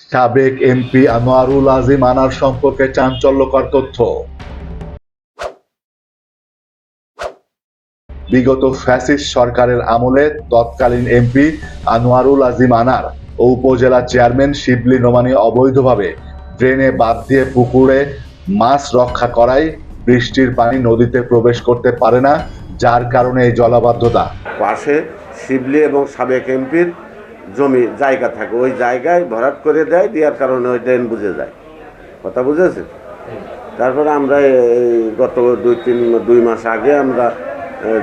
সাবেক এমপি আনোয়ারুল আজিম আনার সম্পর্কে চাঞ্চল্যকর তথ্য। বিগত ফ্যাসিস্ট সরকারের আমলে তৎকালীন এমপি আনোয়ারুল আজিম আনার ও উপজেলা চেয়ারম্যান শিবলি নোমানি অবৈধভাবে ড্রেনে বাদ দিয়ে পুকুরে মাছ রক্ষা করায় বৃষ্টির পানি নদীতে প্রবেশ করতে পারে না, যার কারণে এই জলাবদ্ধতা। পাশে শিবলি এবং সাবেক এমপির জমি জায়গা থাকে, ওই জায়গায় ভরাট করে দেয়, দেওয়ার কারণে ওই ড্রেন বুঝে যায়। কথা বুঝেছে? তারপরে আমরা এই গত দুই তিন, দুই মাস আগে আমরা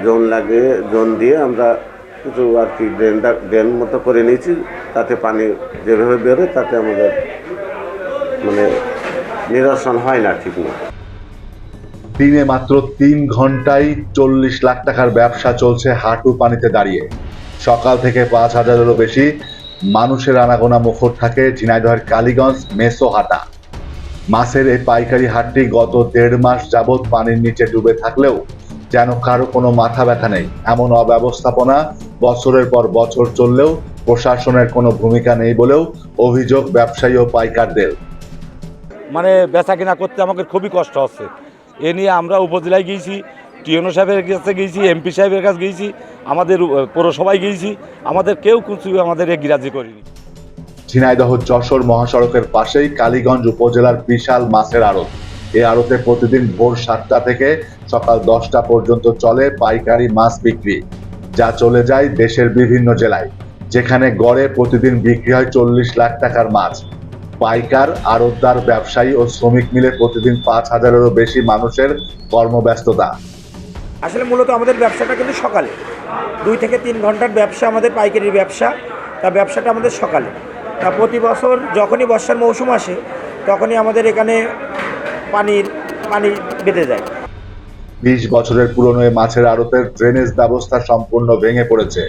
জোন লাগে জোন দিয়ে আমরা কিছু আর কি ড্রেনটা ড্রেন মতো করে নিয়েছি, তাতে পানি যেভাবে বেরোয় তাতে আমাদের মানে নিরসন হয় না ঠিক মতো। দিনে মাত্র তিন ঘন্টায় চল্লিশ লাখ টাকার ব্যবসা চলছে হাঁটু পানিতে দাঁড়িয়ে। সকাল থেকে পাঁচ হাজারেরও বেশি মানুষের আনাগোনা মুখর থাকে ঝিনাইদহের কালীগঞ্জ, মেসো হাটা। মাছের এই পাইকারি হাটটি গত দেড় মাস যাবৎ পানির নিচে ডুবে থাকলেও যেন কারও কোনো মাথা ব্যথা নেই। এমন অব্যবস্থাপনা বছরের পর বছর চললেও প্রশাসনের কোনো ভূমিকা নেই বলেও অভিযোগ ব্যবসায়ী ও পাইকারদের। মানে বেচা কিনা করতে আমাকে খুবই কষ্ট হচ্ছে। এ নিয়ে আমরা উপজেলায় গিয়েছি টিএনও সাহেবের কাছে গিয়েছি, এমপি সাহেবের কাছে গিয়েছি আমাদের পৌরসভায় গিয়েছি। আমাদের কেউ কিছু আমাদের এ গ্রাহ্য করিনি। ঝিনাইদহ যশোর মহাসড়কের পাশেই কালীগঞ্জ উপজেলার বিশাল মাছের আড়ত। এই আড়তে প্রতিদিন ভোর সাতটা থেকে সকাল দশটা পর্যন্ত চলে পাইকারি মাছ বিক্রি যা চলে যায় দেশের বিভিন্ন জেলায় যেখানে গড়ে প্রতিদিন বিক্রি হয় চল্লিশ লাখ টাকার মাছ। পাইকার আড়তদার ব্যবসায়ী ও শ্রমিক মিলে প্রতিদিন পাঁচ হাজারেরও বেশি মানুষের কর্মব্যস্ততা। আসলে মূলত আমাদের ব্যবসাটা কিন্তু সকালে। দুই থেকে তিন ঘণ্টার ব্যবসা আমাদের পাইকারির ব্যবসা। তা ব্যবসাটা আমাদের সকালে। তা প্রতি বছর যখনই বর্ষার মৌসুম আসে, তখনই আমাদের এখানে পানির পানি বেঁধে যায়। বিশ বছরের পুরনো মাছের আড়তের ড্রেনেজ ব্যবস্থা সম্পূর্ণ ভেঙে পড়েছে।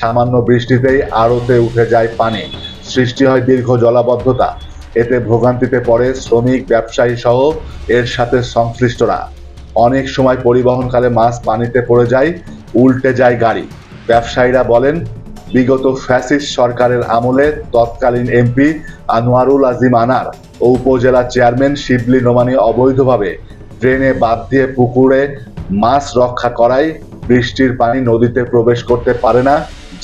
সামান্য বৃষ্টিতেই আড়তে উঠে যায় পানি। সৃষ্টি হয় দীর্ঘ জলাবদ্ধতা। এতে ভোগান্তিতে পড়ে শ্রমিক, ব্যবসায়ী সহ এর সাথে সংশ্লিষ্টরা। অনেক সময় পরিবহনকালে মাছ পানিতে পড়ে যায় উল্টে যায় গাড়ি। ব্যবসায়ীরা বলেন, বিগত ফ্যাসিস্ট সরকারের আমলে তৎকালীন এমপি আনোয়ারুল আজিম আনার ও উপজেলা চেয়ারম্যান শিবলি নোমানি অবৈধভাবে ড্রেনে বাদ দিয়ে পুকুরে মাছ রক্ষা করায় বৃষ্টির পানি নদীতে প্রবেশ করতে পারে না,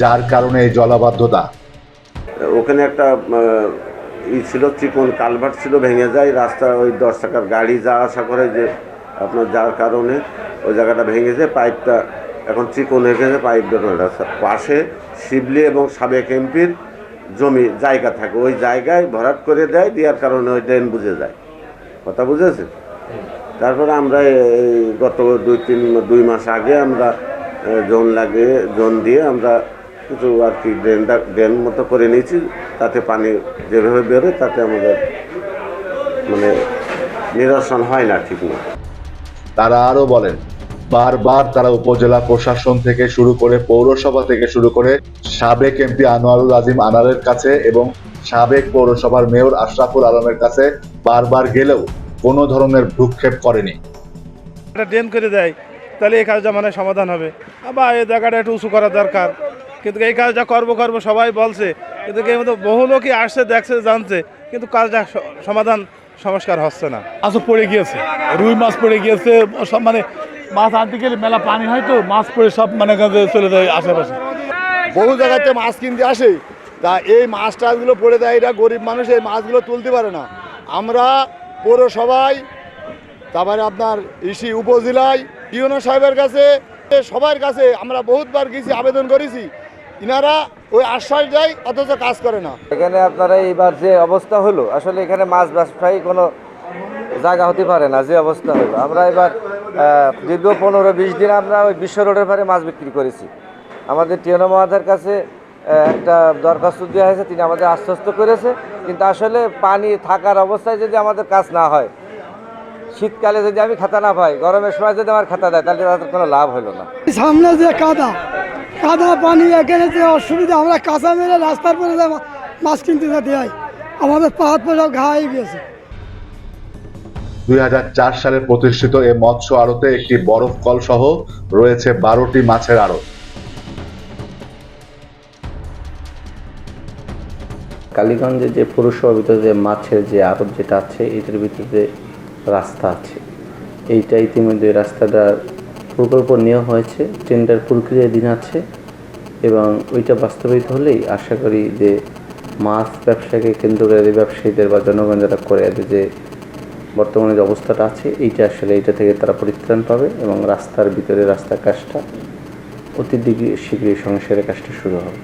যার কারণে এই জলাবদ্ধতা। ওখানে একটা ই ছিল চিকন কালভার্ট ছিল, ভেঙে যায়, রাস্তা ওই দশ টাকার গাড়ি যা আসা করে যে আপনার যার কারণে ওই জায়গাটা ভেঙে যায়, পাইপটা এখন চিকন হয়ে গেছে, পাইপ বেরোনো পাশে শিবলি এবং সাবেক এমপির জমি জায়গা থাকে। ওই জায়গায় ভরাট করে দেয়, দেওয়ার কারণে ওই ড্রেন বুঝে যায়। কথা বুঝেছে? তারপরে আমরা এই গত দুই, তিন, দুই মাস আগে আমরা জোন লাগে জোন দিয়ে আমরা কিছু আর কি ড্রেনটা ড্রেন মতো করে নিয়েছি, তাতে পানি যেভাবে বেরোয় তাতে আমাদের মানে নিরসন হয় না ঠিক মতো তারা আরও বলেন বারবার তারা উপজেলা প্রশাসন থেকে শুরু করে পৌরসভা থেকে শুরু করে সাবেক এমপি আনোয়ারুল আজিম আনারের কাছে এবং সাবেক পৌরসভার মেয়র আশরাফুল আলমের কাছে বারবার গেলেও কোনো ধরনের ভ্রুক্ষেপ করেনি। একটা ড্রেন করে দেয় তাহলে এই কাজটা মানে সমাধান হবে। বা এই জায়গাটা একটু উঁচু করা দরকার। কিন্তু এই কাজটা করব করব সবাই বলছে কিন্তু এর মধ্যে বহু লোকই আসছে দেখছে জানছে কিন্তু কাজটা সমাধান সংস্কার হচ্ছে না। মাছও পড়ে গিয়েছে রুই মাছ পড়ে গিয়েছে সব মানে মাছ আনতে গেলে মেলা পানি হয় তো মাছ পড়ে সব মানে চলে যায় আশেপাশে। বহু জায়গাতে মাছ কিনতে আসে। তা এই মাছ টাছগুলো পড়ে দেয় এটা গরিব মানুষ এই মাছগুলো তুলতে পারে না। আমরা পৌরসভায় তারপরে আপনার ইসি উপজেলায় ইউনো সাহেবের কাছে সবার কাছে আমরা বহুতবার গেছি আবেদন করেছি। ইনারা ওই আশ্বাস দেয় অথচ কাজ করে না। এখানে আপনারা এইবার যে অবস্থা হলো আসলে এখানে মাছ ব্যবসায়ী কোনো জায়গা হতে পারে না যে অবস্থা হলো। আমরা এবার দীর্ঘ পনেরো, বিশ দিন আমরা ওই বিশ্ব রোডের পারে মাছ বিক্রি করেছি। আমাদের টিএনও মহাদার কাছে একটা দরখাস্ত দেওয়া হয়েছে, তিনি আমাদের আশ্বস্ত করেছে। কিন্তু আসলে পানি থাকার অবস্থায় যদি আমাদের কাজ না হয়, শীতকালে যদি আমি খাতা না পাই, গরমের সময় যদি আমার খাতা দেয়, তাহলে তাদের কোনো লাভ হলো না। সামনে যে কাদা কাদা, পানি, এখানে যে অসুবিধা, আমরা কাঁচা মেরে রাস্তার পরে মাছ কিনতে যেতে হয় আমাদের পাহাড় সব ঘা হয়ে গেছে দুই হাজার চার সালে প্রতিষ্ঠিত এ মৎস্য আড়তে একটি বরফ কল সহ রয়েছে বারোটি মাছের আড়ত। কালীগঞ্জে যে পৌরসভার ভিতরে যে মাছের যে আড়ত যেটা আছে, এটার ভিতরে রাস্তা আছে। এইটা ইতিমধ্যে রাস্তাটা প্রকল্প নেওয়া হয়েছে টেন্ডার প্রক্রিয়াধীন আছে এবং ওইটা বাস্তবায়িত হলেই আশা করি যে মাছ ব্যবসাকে কেন্দ্র করে ব্যবসায়ীদের বা জনগণ যারা করে যে বর্তমানে যে অবস্থাটা আছে, এইটা আসলে এইটা থেকে তারা পরিত্রাণ পাবে এবং রাস্তার ভিতরে রাস্তার কাজটা অতি দিকে শীঘ্রই সংসারের কাজটা শুরু হবে।